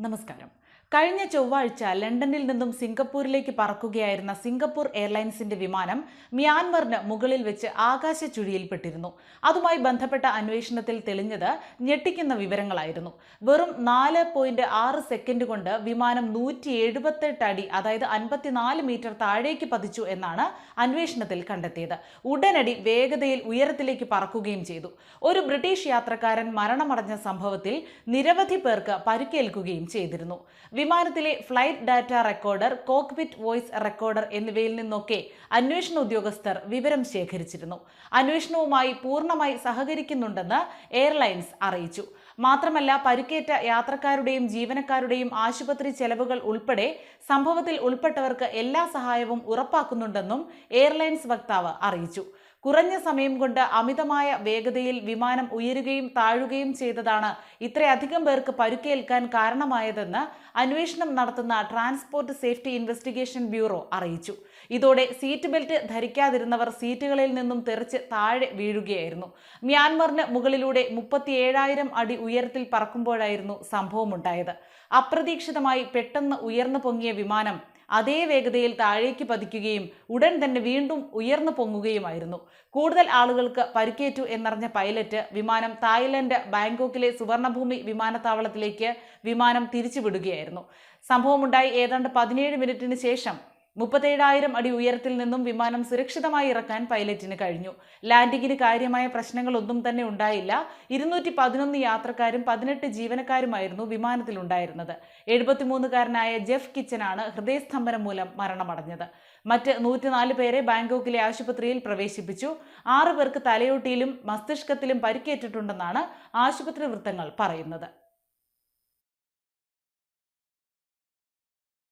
നമസ്കാരം. കഴിഞ്ഞ ചൊവ്വാഴ്ച ലണ്ടനിൽ നിന്നും സിംഗപ്പൂരിലേക്ക് പറക്കുകയായിരുന്ന സിംഗപ്പൂർ എയർലൈൻസിന്റെ വിമാനം മ്യാൻമറിന് മുകളിൽ വെച്ച് ആകാശ ചുഴിയിൽപ്പെട്ടിരുന്നു അതുമായി ബന്ധപ്പെട്ട അന്വേഷണത്തിൽ തെളിഞ്ഞത് ഞെട്ടിക്കുന്ന വിവരങ്ങളായിരുന്നു. വെറും നാല് പോയിന്റ് ആറ് സെക്കൻഡ് കൊണ്ട് വിമാനം നൂറ്റി എഴുപത്തെട്ട് അടി അതായത് അൻപത്തിനാല് മീറ്റർ താഴേക്ക് പതിച്ചു എന്നാണ് അന്വേഷണത്തിൽ കണ്ടെത്തിയത്. ഉടനടി വേഗതയിൽ ഉയരത്തിലേക്ക് പറക്കുകയും ചെയ്തു. ഒരു ബ്രിട്ടീഷ് യാത്രക്കാരൻ മരണമടഞ്ഞ സംഭവത്തിൽ നിരവധി പേർക്ക് പരിക്കേൽക്കുകയും ചെയ്തിരുന്നു. വിമാനത്തിലെ flight data recorder cockpit voice recorder എന്നിവയിൽ നിന്നൊക്കെ അന്വേഷണ ഉദ്യോഗസ്ഥർ വിവരം ശേഖരിച്ചിരുന്നു. അന്വേഷണവുമായി പൂർണമായി സഹകരിക്കുന്നുണ്ടെന്ന് എയർലൈൻസ് അറിയിച്ചു. മാത്രമല്ല പരിക്കേറ്റ യാത്രക്കാരുടെയും ജീവനക്കാരുടെയും ആശുപത്രി ചെലവുകൾ ഉൾപ്പെടെ സംഭവത്തിൽ ഉൾപ്പെട്ടവർക്ക് എല്ലാ സഹായവും ഉറപ്പാക്കുന്നുണ്ടെന്നും എയർലൈൻസ് വക്താവ് അറിയിച്ചു. കുറഞ്ഞ സമയം കൊണ്ട് അമിതമായ വേഗതയിൽ വിമാനം ഉയരുകയും താഴുകയും ചെയ്തതാണ് ഇത്രയധികം പേർക്ക് പരുക്കേൽക്കാൻ കാരണമായതെന്ന് അന്വേഷണം നടത്തുന്ന ട്രാൻസ്പോർട്ട് സേഫ്റ്റി ഇൻവെസ്റ്റിഗേഷൻ ബ്യൂറോ അറിയിച്ചു. ഇതോടെ സീറ്റ് ബെൽറ്റ് ധരിക്കാതിരുന്നവർ സീറ്റുകളിൽ നിന്നും തെറിച്ച് താഴെ വീഴുകയായിരുന്നു. മ്യാൻമറിന് മുകളിലൂടെ മുപ്പത്തിയേഴായിരം അടി ഉയരത്തിൽ പറക്കുമ്പോഴായിരുന്നു സംഭവമുണ്ടായത്. അപ്രതീക്ഷിതമായി പെട്ടെന്ന് ഉയർന്നു പൊങ്ങിയ വിമാനം അതേ വേഗതയിൽ താഴേക്ക് പതിക്കുകയും ഉടൻ തന്നെ വീണ്ടും ഉയർന്നു പൊങ്ങുകയുമായിരുന്നു. കൂടുതൽ ആളുകൾക്ക് പരിക്കേറ്റു എന്നറിഞ്ഞ പൈലറ്റ് വിമാനം തായ്ലൻഡ് ബാങ്കോക്കിലെ സുവർണഭൂമി വിമാനത്താവളത്തിലേക്ക് വിമാനം തിരിച്ചുവിടുകയായിരുന്നു. സംഭവമുണ്ടായി ഏതാണ്ട് പതിനേഴ് മിനിറ്റിന് ശേഷം മുപ്പത്തേഴായിരം അടി ഉയരത്തിൽ നിന്നും വിമാനം സുരക്ഷിതമായി ഇറക്കാൻ പൈലറ്റിന് കഴിഞ്ഞു. ലാൻഡിങ്ങിന് കാര്യമായ പ്രശ്നങ്ങളൊന്നും തന്നെ ഉണ്ടായില്ല. ഇരുന്നൂറ്റി പതിനൊന്ന് യാത്രക്കാരും പതിനെട്ട് ജീവനക്കാരുമായിരുന്നു വിമാനത്തിലുണ്ടായിരുന്നത്. എഴുപത്തിമൂന്നുകാരനായ ജെഫ് കിച്ചനാണ് ഹൃദയസ്തംഭനം മൂലം മരണമടഞ്ഞത്. മറ്റ് നൂറ്റിനാല് പേരെ ബാങ്കോക്കിലെ ആശുപത്രിയിൽ പ്രവേശിപ്പിച്ചു. ആറു പേർക്ക് തലയോട്ടിയിലും മസ്തിഷ്കത്തിലും പരിക്കേറ്റിട്ടുണ്ടെന്നാണ് ആശുപത്രി വൃത്തങ്ങൾ പറയുന്നത്.